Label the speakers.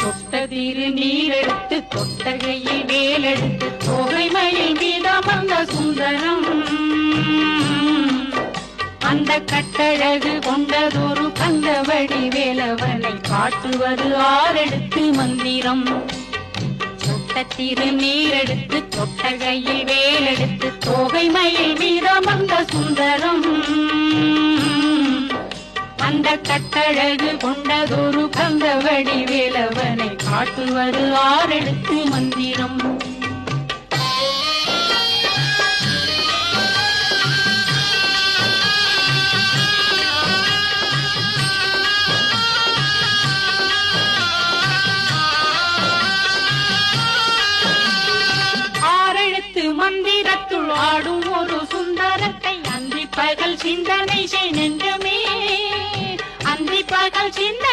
Speaker 1: சொட்டதிரு நீரெடுத்து தொட்டகையில் வேலெடுத்து தொகை மயில் சுந்தரம். அந்த கட்டழகு கொண்டதொரு கந்தவடி வேலவனை காட்டுவது ஆரெடுத்து மந்திரம். சொட்டத்திரு நீரெடுத்து தொட்டகையில் வேலெடுத்து தொகைமையில் மயில் சுந்தரம். அந்த கட்டழகு கொண்டதொரு கந்தவடி வேலவனை காட்டுவது ஆறெடுத்து மந்திரம். மந்திரத்துள் ஆடும் ஒரு சுந்தரத்தை அந்தி பகல் சிந்தனை செய் நெஞ்சமே. கால் சின்ன